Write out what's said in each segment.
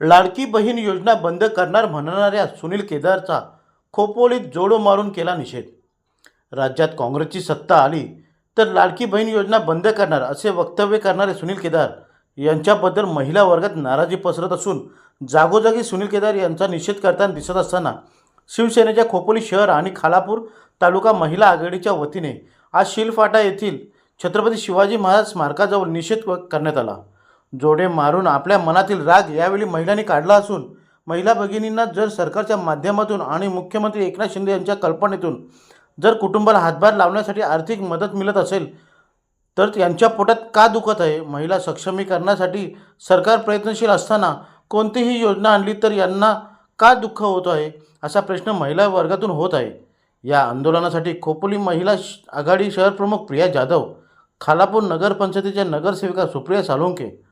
लाडकी बहीण योजना बंद करणार म्हणणाऱ्या सुनील केदारचा खोपोलीत जोडो मारून केला निषेध. राज्यात काँग्रेसची सत्ता आली तर लाडकी बहीण योजना बंद करणार असे वक्तव्य करणारे सुनील केदार यांच्याबद्दल महिला वर्गात नाराजी पसरत असून जागोजागी सुनील केदार यांचा निषेध करताना दिसत असताना शिवसेनेच्या खोपोली शहर आणि खालापूर तालुका महिला आघाडीच्या वतीने आज शिलफाटा येथील छत्रपती शिवाजी महाराज स्मारकाजवळ निषेध करण्यात आला. जोडे मारून आपल्या मनातील राग यावेळी महिलांनी काढला असून महिला भगिनींना जर सरकारच्या माध्यमातून आणि मुख्यमंत्री एकनाथ शिंदे यांच्या कल्पनेतून जर कुटुंबाला हातभार लावण्यासाठी आर्थिक मदत मिळत असेल तर यांच्या पोटात का दुखत आहे? महिला सक्षमीकरणासाठी सरकार प्रयत्नशील असताना कोणतीही योजना आणली तर यांना का दुःख होत आहे? असा प्रश्न महिला वर्गातून होत आहे. या आंदोलनासाठी खोपोली महिला श- आघाडी शहरप्रमुख प्रिया जाधव खालापूर नगरपंचायतीच्या नगरसेविका सुप्रिया साळुंके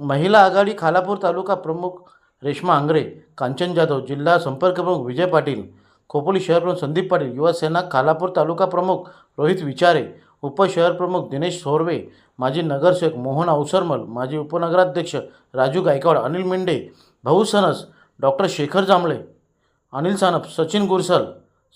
महिला आघाडी खालापूर तालुका प्रमुख रेश्मा आंग्रे कांचन जाधव जिल्हा संपर्क प्रमुख विजय पाटील खोपोली शहर प्रमुख संदीप पाटील युवासेना खालापूर तालुका प्रमुख रोहित विचारे उपशहरप्रमुख दिनेश सोरवे माजी नगरसेवक मोहन अवसरमल माजी उपनगराध्यक्ष राजू गायकवाड अनिल मेंढे भाऊ सनस डॉक्टर शेखर जांभळे अनिल सानप सचिन गुरसल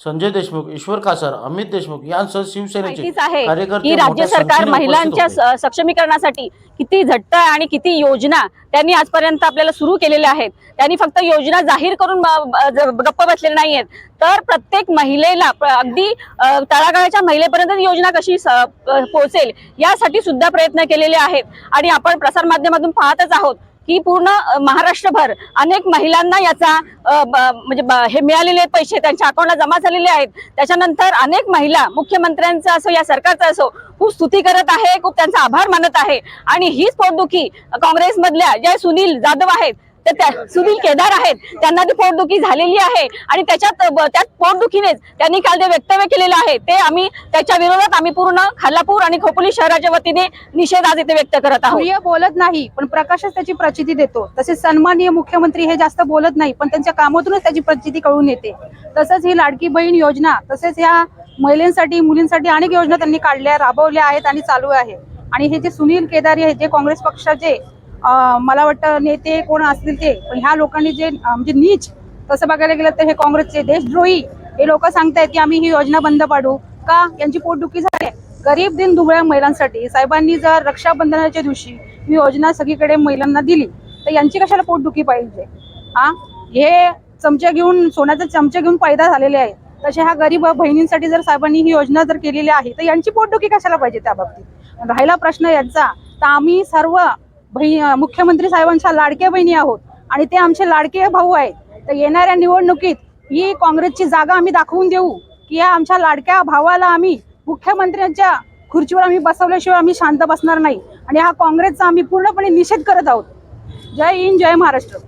संजय देशमुख ईश्वर कासार अमित देशमुख यांसह शिवसेनेचे माहितीच आहे कार्यकर्ते की राज्य मोठ्या सरकार संख्येने उपस्थित महिलांच्या होते. स- सक्षमीकरणासाठी किती झट्ट आणि किती योजना त्यांनी आजपर्यंत आपल्याला सुरू केलेल्या आहेत. त्यांनी फक्त योजना जाहीर करून ब- ब- ज- गप्प बसलेले नाहीयेत. तर प्रत्येक महिलेला प्र- अगदी अ, तळागाळाच्या महिलेपर्यंत ती योजना कशी स- अ, पोहोचेल यासाठी सुद्धा प्रयत्न केलेले आहेत. आणि आपण प्रसारमाध्यमातून पाहतच आहोत. की पूर्ण महाराष्ट्रभर अनेक महिलांना याचा ब- म्हणजे ब- हे मिळालेले पैसे त्यांच्या अकाउंटला जमा झालेले आहेत. त्याच्यानंतर अनेक महिला मुख्यमंत्र्यांचं असो या सरकारचं असो खूप स्तुती करत आहे खूप त्यांचा आभार मानत आहे. आणि हीच पोटदुखी काँग्रेसमधल्या ज्या सुनील जाधव आहेत तर त्या सुनील केदार आहेत. त्यांना ती पोटदुखी झालेली आहे. आणि त्याच्यात त्यात त्या पोटदुखीनेच त्यांनी काल ते वक्तव्य केलेलं आहे ते आम्ही त्याच्या विरोधात आम्ही पूर्ण खालापूर आणि खोपोली शहराच्या वतीने निषेध आज इथे व्यक्त करत आहोत. बोलत नाही पण प्रकाशच त्याची प्रचिती देतो. तसेच सन्माननीय मुख्यमंत्री हे जास्त बोलत नाही पण त्यांच्या कामातूनच त्याची प्रचिती कळून येते. तसंच ही लाडकी बहीण योजना तसेच ह्या महिलांसाठी मुलींसाठी अनेक योजना त्यांनी काढल्या राबवल्या आहेत आणि चालू आहे. आणि हे जे सुनील केदारी आहेत जे काँग्रेस पक्षाचे मला वाटतं नेते कोण असतील ते पण ह्या लोकांनी जे म्हणजे नीच तसं बघायला गेलं तर हे काँग्रेसचे देशद्रोही हे लोक सांगतायत की आम्ही ही योजना बंद पाडू. का? यांची पोटदुखी झाली आहे. गरीब दिन दुबळ्या महिलांसाठी साहेबांनी जर रक्षाबंधनाच्या दिवशी ही योजना सगळीकडे महिलांना दिली तर यांची कशाला पोटदुखी पाहिजे? हा हे चमचे घेऊन सोन्याचे चमचे घेऊन पैदा झालेले आहेत. तसे ह्या गरीब बहिणींसाठी जर साहेबांनी ही योजना जर केलेली आहे तर यांची पोटदुखी कशाला पाहिजे त्या बाबतीत? राहिला प्रश्न यांचा. तर आम्ही सर्व बही मुख्यमंत्री साहेबांच्या लाडक्या बहिणी आहोत आणि ते आमचे लाडके भाऊ आहेत. तर येणाऱ्या निवडणुकीत ही काँग्रेसची जागा आम्ही दाखवून देऊ की या आमच्या लाडक्या भावाला आम्ही मुख्यमंत्र्यांच्या खुर्चीवर आम्ही बसवल्याशिवाय आम्ही शांत बसणार नाही. आणि हा काँग्रेसचा आम्ही पूर्णपणे निषेध करत आहोत. जय हिंद जय महाराष्ट्र.